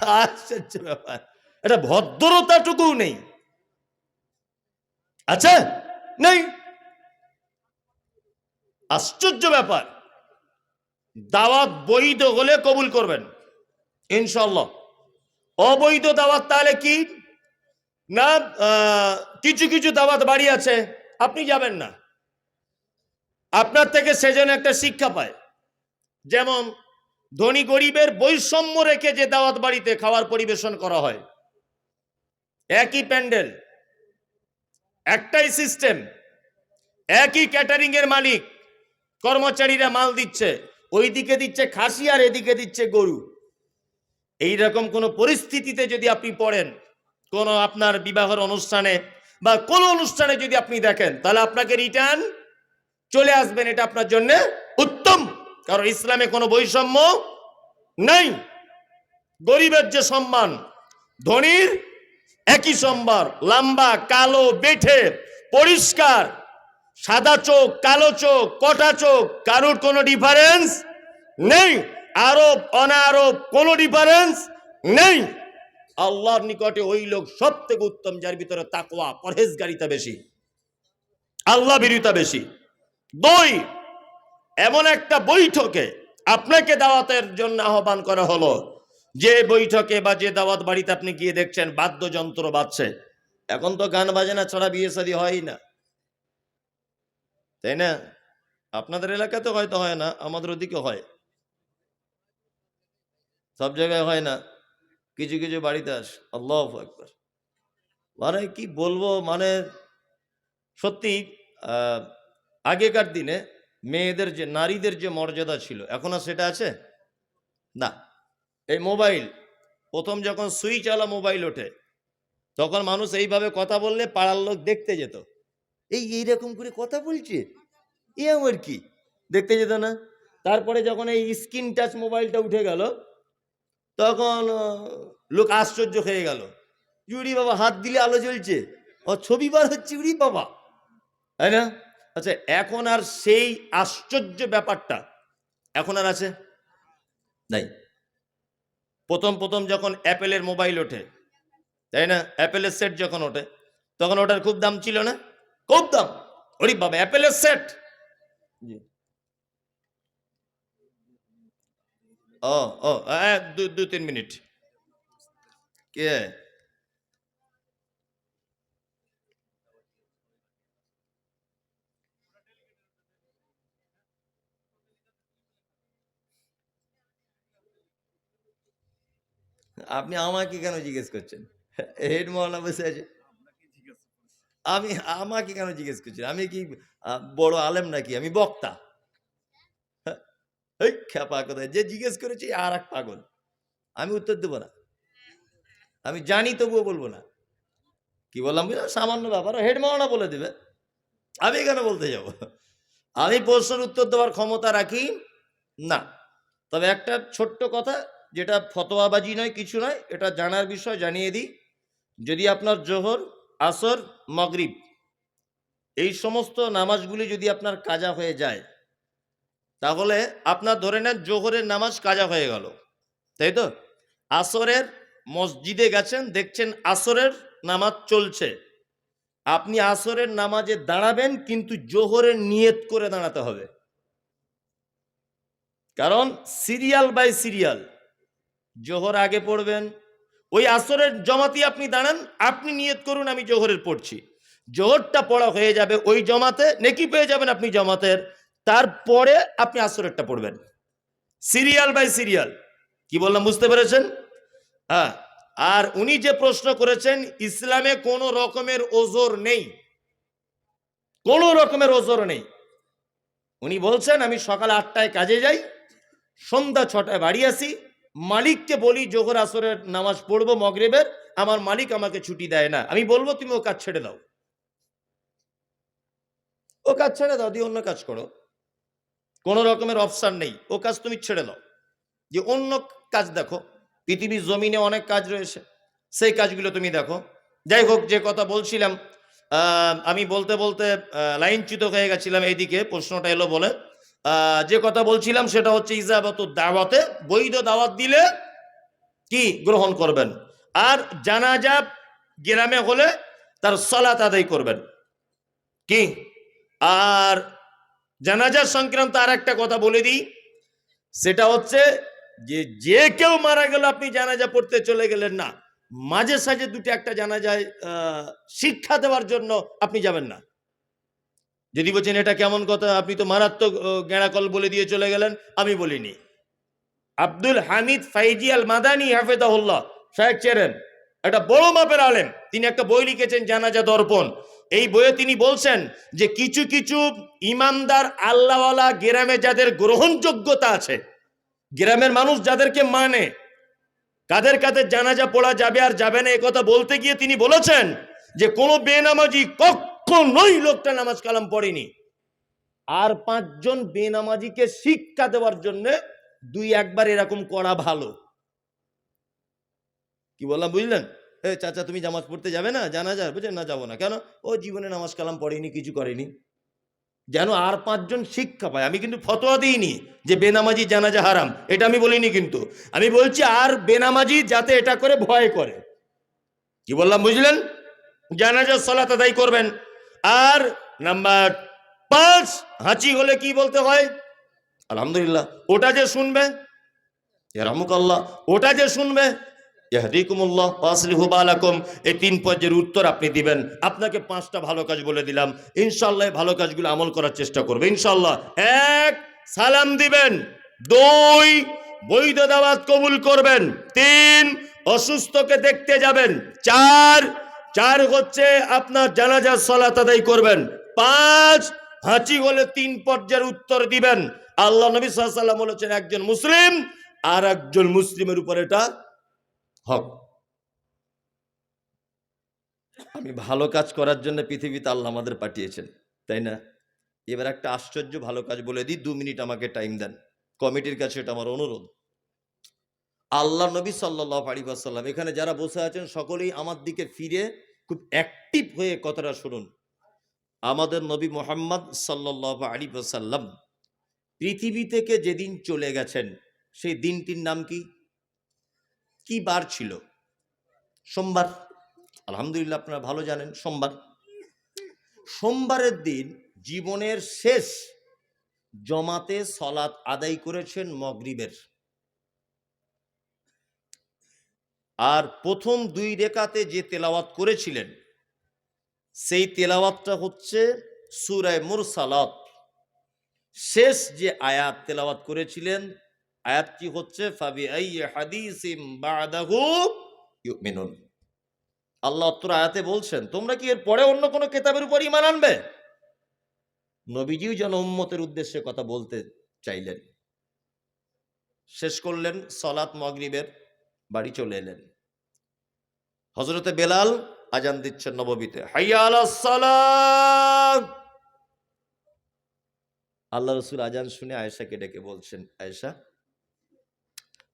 আশ্চর্য ব্যাপার। এটা ভদ্রতাটুকু নেই। আচ্ছা নেই। আশ্চর্য ব্যাপার। দাওয়াত বৈধ হলে কবুল করবেন ইনশাল্লাহ অবৈধ দাওয়াত তাহলে কি? না কিছু কিছু দাওয়াত বাড়ি আছে, আপনি যাবেন না। আপনার থেকে সেজন্য একটা শিক্ষা পায়। যেমন ধনী গরিবের বৈষম্য রেখে যে দাওয়াত বাড়িতে খাওয়ার পরিবেশন করা হয়, একই প্যান্ডেল, একটাই সিস্টেম একই ক্যাটারিং এর মালিক, কর্মচারীরা মাল দিচ্ছে, ওইদিকে দিচ্ছে খাসি আর এদিকে দিচ্ছে গরু। এই রকম কোনো পরিস্থিতিতে যদি আপনি পড়েন, কোনো আপনার বিবাহের অনুষ্ঠানে বা কোনো অনুষ্ঠানে যদি আপনি দেখেন, তাহলে আপনাকে রিটার্ন চলে আসবেন, এটা আপনার জন্য উত্তম। কারণ ইসলামে কোনো বৈষম্য নাই। গরিবের যে সম্মান, ধনীর একই সম্মান লম্বা, কালো, বেঠে, পরিষ্কার, সাদা চোখ, কালো চোখ, কটা চোখ, কারোর কোনো ডিফারেন্স নেই। আরব, অনারব, কোনো ডিফারেন্স নেই। আল্লাহর নিকটে ওই লোক সব থেকে উত্তম, যার ভিতরে তাকওয়া, পরহেজগারিতা বেশি আল্লাহ বিরিতা বেশি। দুই এমন একটা বৈঠকে আপনাকে দাওয়াতের জন্য আহ্বান করা হলো। যে বৈঠকে বা যে দাওয়াত বাড়িতে আপনি গিয়ে দেখছেন, বাদ্যযন্ত্র বাজছে। এখন তো গান বাজনা ছাড়া বিয়ে শাদী হয় না। তাই না? আপনাদের এলাকাতে হয়তো হয় না, আমাদের ওদিকে হয়। সব জায়গায় হয় না। কিছু কিছু বাড়িতে আস। আল্লাহ একবার মানে কি বলব মানে সত্যি আগেকার দিনে মেয়েদের যে, নারীদের যে মর্যাদা ছিল, এখন আর সেটা আছে? না। এই মোবাইল, প্রথম যখন সুইচ আলা মোবাইল ওঠে, তখন মানুষ এইভাবে কথা বললে পাড়ার লোক দেখতে যেত। এই এইরকম করে কথা বলছে? এ আমার কি? দেখতে যেত না? তারপরে যখন এই স্ক্রিন টাচ মোবাইলটা উঠে গেল, তখন লোক আশ্চর্য হয়ে গেল। ইউরি বাবা হাত দিলে আলো জ্বলছে। ও ছবি বার হচ্ছে ইউরি বাবা। তাই না? আচ্ছা এখন আর সেই আশ্চর্য ব্যাপারটা এখন আর আছে? নাই। প্রথম প্রথম যখন অ্যাপেলের মোবাইল ওঠে, তাই না? অ্যাপেলের সেট যখন ওঠে, তখন ওটার খুব দাম ছিল না? খুব দাম! ওরে বাবা, অ্যাপেলের সেট! ও ও দু, তিন মিনিট। কে? আপনি আমাকে কেন জিজ্ঞেস করছেন? হেড মহল্লা বসে আছে। আমি আমাকে কেন জিজ্ঞেস করছেন? আমি কি বড় আলেম নাকি? আমি বক্তা। হ্যাঁ, এই কোথায়? যে জিজ্ঞেস করেছি আর এক পাগল। আমি উত্তর দেবো না। আমি জানি তবুও বলব না। কি বললাম সামান্য ব্যাপার। হেড বলে দেবে। আমি কেন বলতে যাব? আমি প্রশ্নের উত্তর দেওয়ার ক্ষমতা রাখি না। তবে একটা ছোট্ট কথা যেটা ফতোয়াবাজি নয়, কিছু নয়, এটা জানার বিষয়, জানিয়ে দিই। যদি আপনার জোহর, আসর, মগরিব, এই সমস্ত নামাজগুলি যদি আপনার কাজা হয়ে যায়, তাহলে আপনার ধরে নেন জোহরের নামাজ কাজা হয়ে গেল। তাই তো? আসরের মসজিদে গেছেন, দেখছেন আসরের নামাজ চলছে। আপনি আসরের নামাজে দাঁড়াবেন, কিন্তু জোহরের নিয়ত করে দাঁড়াতে হবে। কারণ সিরিয়াল বাই সিরিয়াল জোহর আগে পড়বেন। ওই আসরের জমাতি আপনি দাঁড়ান, আপনি নিয়ত করুন আমি জোহরের পড়ছি। জোহরটা পড়া হয়ে যাবে ওই জমাতে, নেকি পেয়ে যাবেন আপনি জমাতের। তারপরে আপনি আসরেরটা পড়বেন। Serial by serial. কি বললাম বুঝতে পেরেছেন? হ্যাঁ। আর উনি যে প্রশ্ন করেছেন, ইসলামে কোনো রকমের ওজোর নেই। কোনো রকমের ওজোর নেই। উনি বলছেন, আমি সকাল আটটায় কাজে যাই, সন্ধ্যা ছটায় বাড়ি আসি মালিককে বলি, জোহর আসরের নামাজ পড়ব মগরেবের, আমার মালিক আমাকে ছুটি দেয় না। আমি বলব, তুমি ও কাজ ছেড়ে দাও। ও কাজ ছেড়ে দাও, দিয়ে অন্য কাজ করো। কোনো রকমের অপশান নেই। ও কাজ তুমি ছেড়ে দাও। যে অন্য কাজ দেখো। পৃথিবীর জমিনে অনেক কাজ রয়েছে। সেই কাজগুলো তুমি দেখো। যাই হোক, যে কথা বলছিলাম আমি বলতে বলতে লাইনচ্যুত হয়ে গেছিলাম এইদিকে প্রশ্নটা এলো বলে। যে কথা বলছিলাম সেটা হচ্ছে ইজাবত দাওয়াতে বৈধ দাওয়াত দিলে কি গ্রহণ করবেন? আর জানাজা গ্রামে হলে তার সলাত আদায় করবেন। কি? আর জানাজা সংক্রান্ত আর একটা কথা বলে দিই। সেটা হচ্ছে যে যে কেউ মারা গেল, আপনি জানাজা পড়তে চলে গেলেন না। মাঝে সাঝে দুটো একটা জানাজায় শিক্ষা দেওয়ার জন্য আপনি যাবেন না। যদি বলছেন এটা কেমন কথা? আপনি তো মারাত্মক গেঁড়াকল বলে দিয়ে চলে গেলেন, আমি বলিনি। আব্দুল হামিদ ফাইজি আল মাদানি হাফেদাহুল্লাহ সাহেব চেরেন একটা বড় মাপের আলেম। তিনি একটা বই লিখেছেন, জানাজা দর্পণ। এই বইয়ে তিনি বলছেন যে, কিছু কিছু ইমানদার আল্লাহওয়ালা গ্রামে যাদের গ্রহণযোগ্যতা আছে, গ্রামের মানুষ যাদেরকে মানে কাদের কাদের জানাজা পড়া যাবে আর যাবে না কথা বলতে গিয়ে তিনি বলেছেন যে, কোনো বেনামাজি কখনোই লোকটা নামাজ কালাম পড়েনি। আর পাঁচজন বেনামাজিকে শিক্ষা দেওয়ার জন্য দুই একবার এরকম করা ভালো। কি বললাম, বুঝলেন? এ চাচা, তুমি জামাজ পড়তে যাবে না? জানা যায়। বুঝলেন? না, যাব না। কেন? ও জীবনে নামাজ কালাম পড়েনি, কিছু করেনি। যেন আর পাঁচজন শিক্ষা পায়। আমি কিন্তু ফতোয়া দিইনি যে বেনামাজি জানাজা হারাম। এটা আমি বলিনি কিন্তু। আমি বলছি, আর বেনামাজি যাতে এটা করে ভয় করে। কি বললাম, বুঝলেন? জানাজার সলাত আদায় করবেন। আর নাম্বার পাঁচ হাঁচি হলে কি বলতে হয়? আলহামদুলিল্লাহ। ওটা যে শুনবে? আল্লাহ ওটা যে শুনবে? ইয়াহদিকুমুল্লাহ ওয়াসলিহু বালাকুম। এই তিন পর্যায়ের উত্তর আপনি দিবেন। আপনাকে পাঁচটা ভালো কাজ বলে দিলাম। ইনশাল্লাহ ভালো কাজগুলো আমল করার চেষ্টা করবে। ইনশাল্লাহ এক সালাম দিবেন। দুই বৈধ দাওয়াত কবুল করবেন। তিন অসুস্থকে দেখতে যাবেন। চার চার হচ্ছে আপনার জানাজার সলাত আদায় করবেন। পাঁচ, হাঁচি হলে তিন পর্যায়ের উত্তর দিবেন। আল্লাহ নবী সাল্লাম বলেছেন, একজন মুসলিম আর একজন মুসলিমের উপর এটা হক। আমি ভালো কাজ করার জন্য পৃথিবীতে আল্লাহ আমাদের পাঠিয়েছেন, তাই না? এবার একটা আশ্চর্য ভালো কাজ বলে দিই, দু মিনিট আমাকে টাইম দেন। কমিটির কাছে এটা আমার অনুরোধ। আল্লাহ নবী সাল্লাহ আলিবাসাল্লাম এখানে যারা বসে আছেন সকলেই আমার দিকে ফিরে খুব অ্যাক্টিভ হয়ে কথাটা শুনুন। আমাদের নবী মোহাম্মদ সাল্লাহ আলী সাল্লাম পৃথিবী থেকে যেদিন চলে গেছেন, সেই দিনটির নাম কি? কি বার ছিল? সোমবার। আলহামদুলিল্লাহ আপনারা ভালো জানেন, সোমবার। সোমবারের দিন জীবনের শেষ জমাতে সলাৎ আদায় করেছেন মগরিবের। আর প্রথম দুই রেখাতে যে তেলাওয়াত করেছিলেন, সেই তেলাওয়াতটা হচ্ছে সুরায় মুরসালাত। শেষ যে আয়াত তেলাওয়াত করেছিলেন, আয়াতটি হচ্ছে ফাবি আল্লাহ অত্তর আয়াতে বলছেন, তোমরা কি এর পরে অন্য কোনো কেতাবের উপর ইমান আনবে? নবীজিও যেন উম্মতের উদ্দেশ্যে কথা বলতে চাইলেন। শেষ করলেন সলাত মগরিবের বাড়ি চলে এলেন। হজরতে বেলাল আজান দিচ্ছেন নববীতে। আল্লাহ রসুল আজান শুনে আয়েশাকে ডেকে বলছেন, আয়েশা,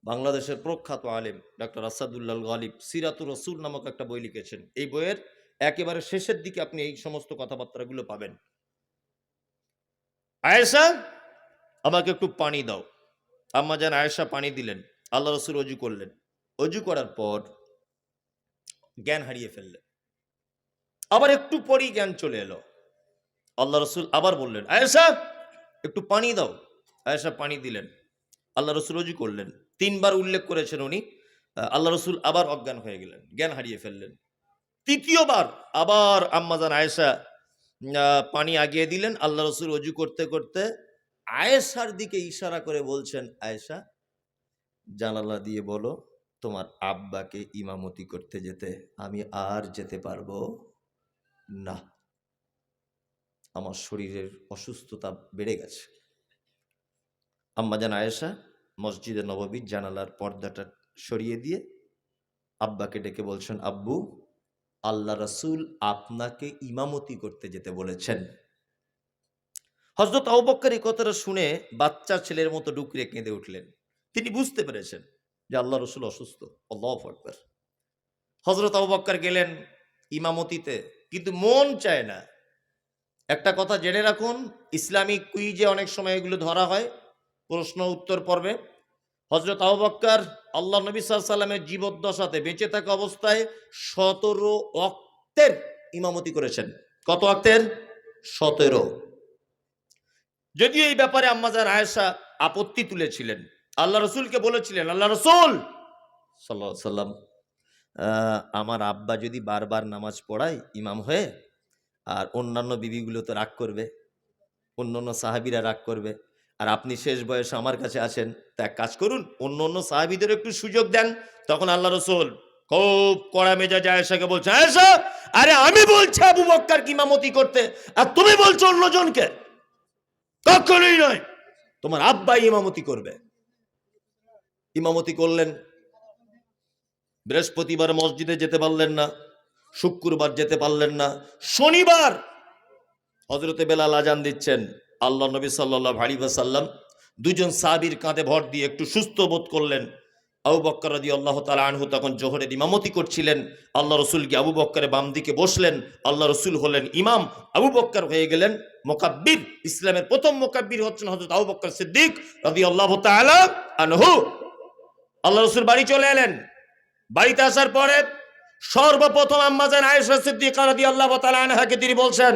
বাংলাদেশের প্রখ্যাত আলেম ডক্টর আসাদুল্লাহ গালিব সিরাতুর রসুল নামক একটা বই লিখেছেন। এই বইয়ের একেবারে শেষের দিকে আপনি এই সমস্ত কথাবার্তাগুলো পাবেন। আয়েশা, আমাকে একটু পানি দাও। আম্মা যেন আয়েশা পানি দিলেন। আল্লাহ রসুল অজু করলেন। অজু করার পর জ্ঞান হারিয়ে ফেললেন আবার একটু পরই জ্ঞান চলে এলো। আল্লাহ রসুল আবার বললেন, আয়েশা, একটু পানি দাও। আয়েশা পানি দিলেন। আল্লাহ রসুল অজু করলেন। তিনবার উল্লেখ করেছেন উনি। আল্লাহ রসুল আবার অজ্ঞান হয়ে গেলেন, জ্ঞান হারিয়ে ফেললেন। তৃতীয়বার আবার আম্মাজান আয়েশা পানি আগিয়ে দিলেন। আল্লাহ রসুল অজু করতে করতে আয়েশার দিকে ইশারা করে বলছেন, আয়েশা, জানালা দিয়ে বলো তোমার আব্বাকে ইমামতি করতে যেতে আমি আর যেতে পারব না। আমার শরীরের অসুস্থতা বেড়ে গেছে। আম্মাজান আয়েশা মসজিদে নববীর জানালার পর্দাটা সরিয়ে দিয়ে আব্বাকে ডেকে বলছেন, আব্বু, আল্লাহ রসুল আপনাকে ইমামতি করতে যেতে বলেছেন। হজরত আবক্কর কথাটা শুনে বাচ্চা ছেলের মতো ডুকরে কেঁদে উঠলেন। তিনি বুঝতে পেরেছেন যে আল্লাহ রসুল অসুস্থ, আল্লাহ আকবর। হজরত আবক্কর গেলেন ইমামতিতে, কিন্তু মন চায় না। একটা কথা জেনে রাখুন, ইসলামিক কুইজে অনেক সময় এগুলো ধরা হয়, প্রশ্ন, উত্তর, পর্বে। হজরত আবক্কর আল্লাহ নবী সাল্লামের জীবদ্দশাতে বেঁচে থাকা অবস্থায় সতেরো অক্তের ইমামতি করেছেন। কত অক্তের সতেরো। যদিও এই ব্যাপারে আম্মাজার আয়েশা আপত্তি তুলেছিলেন। আল্লাহ রসুলকে বলেছিলেন, আল্লাহ রসুল! সাল্লাহ সাল্লাম আমার আব্বা যদি বারবার নামাজ পড়ায় ইমাম হয়ে, আর অন্যান্য বিবিগুলো তো রাগ করবে অন্য অন্য সাহাবিরা রাগ করবে, আর আপনি শেষ বয়সে আমার কাছে আছেন তা এক কাজ করুন অন্য অন্য সাহাবিদের একটু সুযোগ দেন, তখন আল্লাহ রসুল খুব কড়া মেজাজে আয়েশাকে বলছে, আয়েশা, আরে আমি বলছি আবু বক্কার ইমামতি করতে, আর তুমি বলছো অন্যজনকে কখনোই নয়, তোমার আব্বাই ইমামতি করবে। ইমামতি করলেন। বৃহস্পতিবার মসজিদে যেতে পারলেন না, শুক্রবার যেতে পারলেন না, শনিবার হজরতে বেলাল আজান দিচ্ছেন। আল্লাহ নবী সাল্লাহ আলী দুজন সাহাবির কাঁধে ভর দিয়ে একটু সুস্থ বোধ করলেন। আবু বক্কর রাদি আল্লাহ তালা আনহু তখন জোহরের ইমামতি করছিলেন। আল্লাহ রসুল গিয়ে আবু বক্করের বাম দিকে বসলেন। আল্লাহ রসুল হলেন ইমাম। আবু বক্কর হয়ে গেলেন মোকাব্বির। ইসলামের প্রথম মোকাব্বির হচ্ছেন হজরত আবু বক্কর সিদ্দিক রাদি আল্লাহ তালা আনহু। আল্লাহ রসুল বাড়ি চলে এলেন। বাড়িতে আসার পরে সর্বপ্রথম আম্মাজান আয়েশা সিদ্দিকা রাদিয়াল্লাহু তাআলা আনহাকে তিনি বলছেন,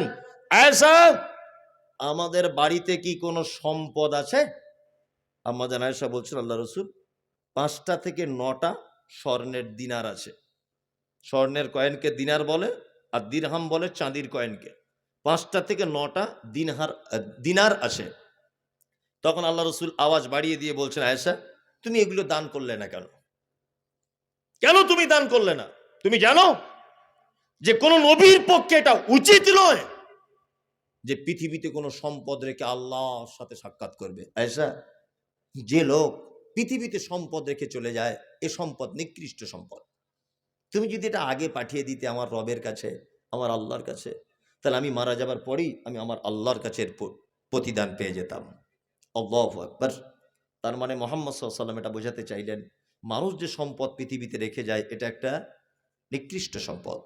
আয়েশা, আমাদের বাড়িতে কি কোনো সম্পদ আছে? আম্মাজান আয়েশা বলছেন, আল্লাহ রসুল, পাঁচটা থেকে নটা স্বর্ণের দিনার আছে। স্বর্ণের কয়েনকে দিনার বলে আর দিরহাম বলে চাঁদির কয়েনকে। পাঁচটা থেকে নটা দিনহার, দিনার আছে। তখন আল্লাহ রসুল আওয়াজ বাড়িয়ে দিয়ে বলছেন, আয়েশা তুমি এগুলো দান করলে না কেন? কেন তুমি দান করলে না? তুমি জানো যে কোন নবীর পক্ষে এটা উচিত নয় যে পৃথিবীতে কোনো সম্পদ রেখে আল্লাহর সাথে সাক্ষাৎ করবে। আয়সা যে লোক পৃথিবীতে সম্পদ রেখে চলে যায়, এ সম্পদ নিকৃষ্ট সম্পদ। তুমি যদি এটা আগে পাঠিয়ে দিতে আমার রবের কাছে, আমার আল্লাহর কাছে, তাহলে আমি মারা যাবার পরেই আমি আমার আল্লাহর কাছে প্রতিদান পেয়ে যেতাম। আল্লাহ আকবর। তার মানে মোহাম্মদ সাল্লাম এটা বোঝাতে চাইলেন, মানুষ যে সম্পদ পৃথিবীতে রেখে যায়, এটা একটা নিকৃষ্ট সম্পদ।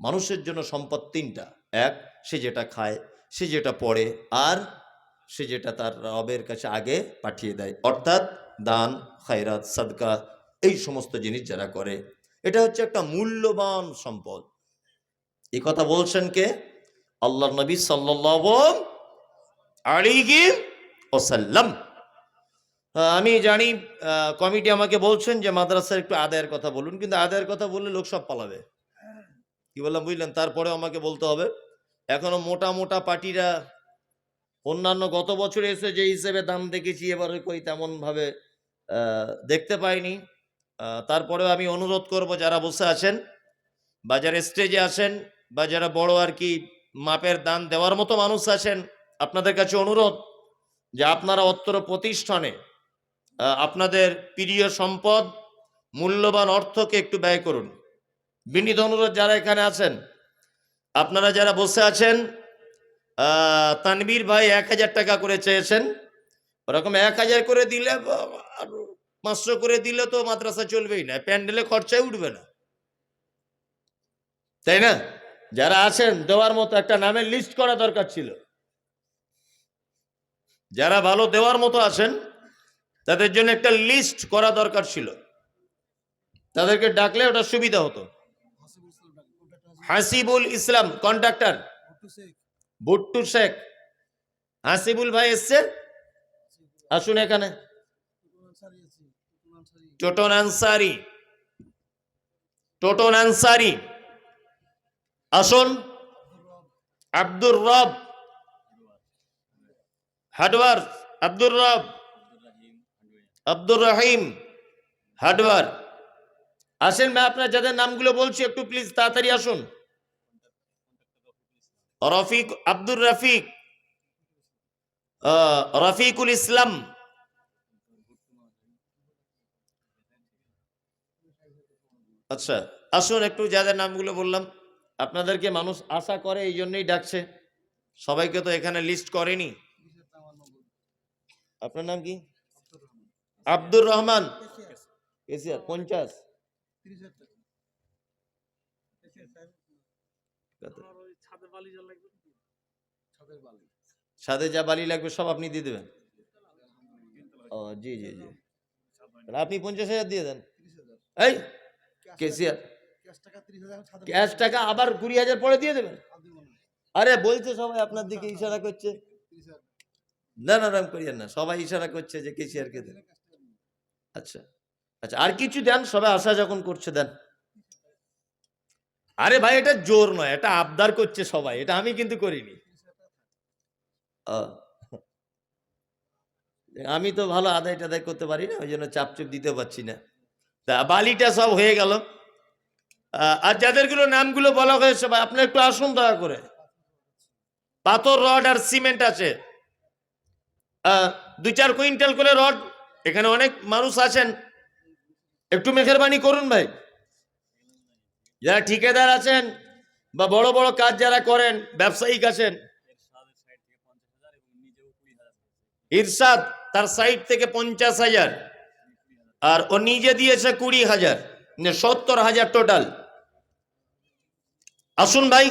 মানুষের জন্য সম্পদ তিনটা। এক, সে যেটা খায়, সে যেটা পড়ে, আর সে যেটা তার রবের কাছে আগে পাঠিয়ে দেয়। অর্থাৎ দান, খায়রাত, সাদকা, এই সমস্ত জিনিস যারা করে, এটা হচ্ছে একটা মূল্যবান সম্পদ। এই কথা বলছেন কে? আল্লাহ নবী সাল্লাহ আলিগি ওসাল্লাম আমি জানি কমিটি আমাকে বলছেন যে মাদ্রাসার একটু আদায়ের কথা বলুন, কিন্তু আদায়ের কথা বললে লোক সব পালাবে। কি বললাম, বুঝলেন? তারপরেও আমাকে বলতে হবে। এখনও মোটা মোটা পার্টিরা অন্যান্য গত বছর এসে যে হিসেবে দাম দেখেছি, এবারে কই তেমন ভাবে দেখতে পাইনি। তারপরেও আমি অনুরোধ করব, যারা বসে আছেন বা যারা স্টেজে আসেন বা যারা বড় আর কি মাপের দান দেওয়ার মতো মানুষ আছেন, আপনাদের কাছে অনুরোধ যে আপনারা অত্র প্রতিষ্ঠানে আপনাদের প্রিয় সম্পদ, মূল্যবান অর্থকে একটু ব্যয় করুন। বিনীত অনুরোধ যারা এখানে আছেন, আপনারা যারা বসে আছেন তানবীর ভাই এক হাজার টাকা করে চেয়েছেন। ওরকম এক হাজার করে দিলে পাঁচশো করে দিলে তো মাদ্রাসা চলবেই না, প্যান্ডেলে খরচাই উঠবে না। তাই না? যারা আছেন, দেওয়ার মতো একটা নামের লিস্ট করা দরকার ছিল। যারা ভালো দেওয়ার মতো আছেন তাদের জন্য একটা লিস্ট করা দরকার ছিল। তাদেরকে ডাকলে ওটা সুবিধা হতো। হাসিবুল ইসলাম কন্ট্রাক্টর ভুট্টু শেখ। হাসিবুল ভাই এসছে? আসুন এখানে। টোটন আনসারি। টোটন আনসারি। আসুন। আব্দুর রব। হাডওয়ার আব্দুর রব। আব্দুর রহিম হাডওয়ার আসেন मैं আপনার যাদের নামগুলো বলছি, একটু প্লিজ তাড়াতাড়ি আসুন। রফিক, আব্দুর রফিক। রফিকুল ইসলাম। আচ্ছা আসুন একটু যাদের নামগুলো বললাম, আপনাদেরকে মানুষ আশা করে, এই জন্যই ডাকছে। সবাইকে তো এখানে লিস্ট করেনি। আপনার নাম কি? আব্দুর রহমান। পঞ্চাশ। সাথে যা বালি। লাগবে সব আপনি দিয়ে দেবেন। ও জি জি জি। তাহলে আপনি পঞ্চাশ হাজার দিয়ে দেন। এই কেসিআর ক্যাশ টাকা আবার কুড়ি হাজার পরে দিয়ে দেবেন? আরে বলছে সবাই আপনার দিকে ইশারা করছে। না না রাম করিয়েন না। সবাই ইশারা করছে যে কেসিআর কে দেন। আচ্ছা আচ্ছা আর কিছু দেন সবাই আশা যখন করছে দেন। আরে ভাই এটা জোর নয় এটা আবদার করছে সবাই এটা আমি কিন্তু করিনি। আমি তো ভালো আদায় টাদায় করতে পারি না ওই জন্য চাপ চুপ দিতে পারছি না। তা বালিটা সব হয়ে গেল। আর যাদেরগুলো নামগুলো বলা হয়েছে ভাই আপনি একটু আসুন দয়া করে। পাথর রড আর সিমেন্ট আছে। আহ, দু চার কুইন্টাল করে রড এখানে অনেক মানুষ আছেন। একটু মেহরবানি করুন ভাই। যারা ঠিকাদার আছেন বা বড় বড় কাজ যারা করেন ব্যবসায়িক আছেন ইরশাদ তার সাইড থেকে পঞ্চাশ হাজার আর ও নিজে দিয়েছে কুড়ি হাজার মানে সত্তর হাজার টোটাল আসুন ভাই।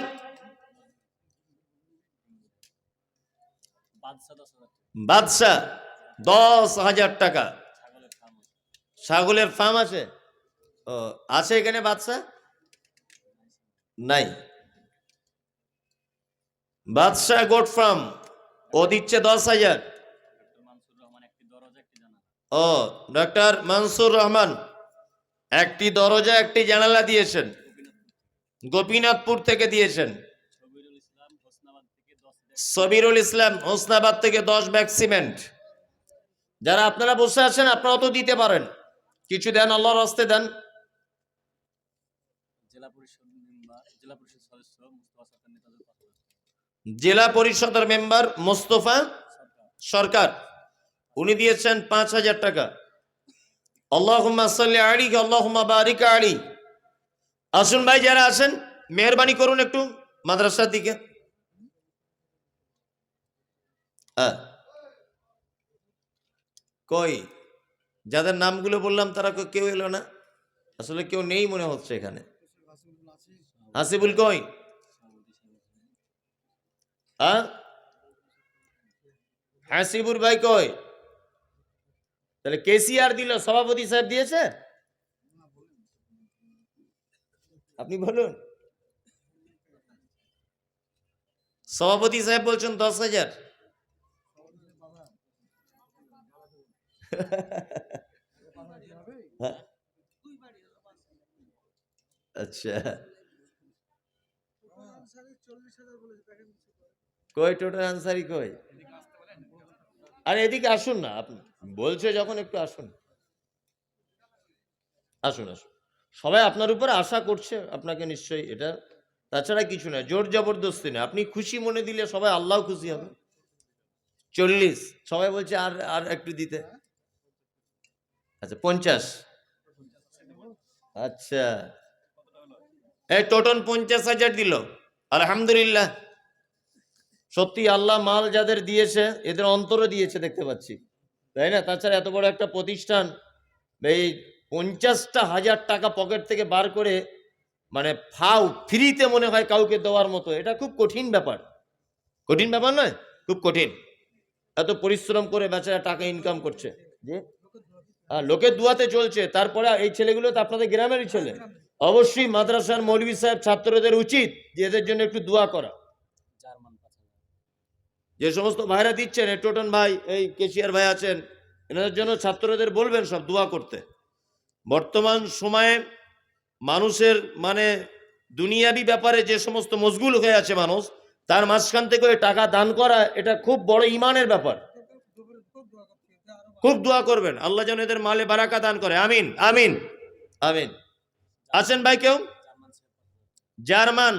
বাদশাহ। দশ হাজার টাকা। ছাগলের ফার্ম আছে? ও আছে এখানে বাদশাহ নাই। বাদশাহ গোট ফার্ম ও দিচ্ছে দশ হাজার। ও ডক্টর মানসুর রহমান একটি দরজা একটি জানালা দিয়েছেন। গোপীনাথপুর থেকে দিয়েছেন। সবিরুল ইসলাম হোসনাবাদ থেকে দশ ব্যাগ সিমেন্ট যারা আপনারা বসে আছেন আপনারা তো দিতে পারেন। কিছু দেন আল্লাহর হস্তে দেন। জেলা পরিষদের মেম্বার মোস্তফা সরকার। উনি দিয়েছেন পাঁচ হাজার টাকা। আল্লাহুম্মা সাল্লি আলি আল্লাহুম্মা বারিক আলি। আসুন ভাই যারা আছেন মেহরবানি করুন একটু মাদ্রাসার দিকে। হ্যাঁ। কই? যাদের নামগুলো বললাম তারা কেউ এলো না? আসলে কেউ নেই মনে হচ্ছে এখানে। হাসিবুল কই? হ্যাঁ? হাসিবুর ভাই কই? তাহলে কেসিআর দিল, সভাপতি সাহেব দিয়েছে? আপনি বলুন। সভাপতি সাহেব বলছেন দশ হাজার। আচ্ছা। কই, টোটাল আনসারি কই? আরে, এদিকে আসুন না, আপনি বলছে যখন একটু আসুন। আসুন আসুন। সবাই আপনার উপরে আশা করছে, আপনাকে নিশ্চয়ই এটা। তাছাড়া কিছু না, জোর জবরদস্তি না। আপনি খুশি মনে দিলে সবাই আল্লাহ খুশি হবে। চল্লিশ, সবাই বলছে আর আর একটু দিতে। আচ্ছা পঞ্চাশ। আচ্ছা। এই টোটন পঞ্চাশ হাজার দিল। আলহামদুলিল্লাহ। সত্যি আল্লাহ মাল যাদের দিয়েছে, এদের অন্তরও দিয়েছে দেখতে পাচ্ছি। তাই না? তাছাড়া এত বড় একটা প্রতিষ্ঠান, এই পঞ্চাশটা হাজার টাকা পকেট থেকে বার করে মানে ফাউ ফ্রিতে মনে হয় কাউকে দেওয়ার মতো। এটা খুব কঠিন ব্যাপার। কঠিন ব্যাপার নয়, খুব কঠিন। এত পরিশ্রম করে বেচারা টাকা ইনকাম করছে। যে লোকের দুয়াতে চলছে তারপরে এই ছেলেগুলো তো আপনাদের গ্রামেরই ছেলে। অবশ্যই মাদ্রাসার মৌলভী সাহেব ছাত্রদের উচিত যে এদের জন্য একটু দোয়া করা। যে সমস্ত ভাইরা দিচ্ছেন এই টোটন ভাই এই কেশিয়ার ভাই আছেন এনাদের জন্য ছাত্রদের বলবেন সব দোয়া করতে। বর্তমান সময়ে মানুষের মানে দুনিয়াবি ব্যাপারে যে সমস্ত মশগুল হয়ে আছে মানুষ তার মাঝখান থেকে টাকা দান করা এটা খুব বড় ইমানের ব্যাপার। খুব দোয়া করবেন। আল্লাহ যেন এদের মালে বারাকা দান করে। আমিন আমিন আমিন। আছেন ভাই কেউ? জার্মান।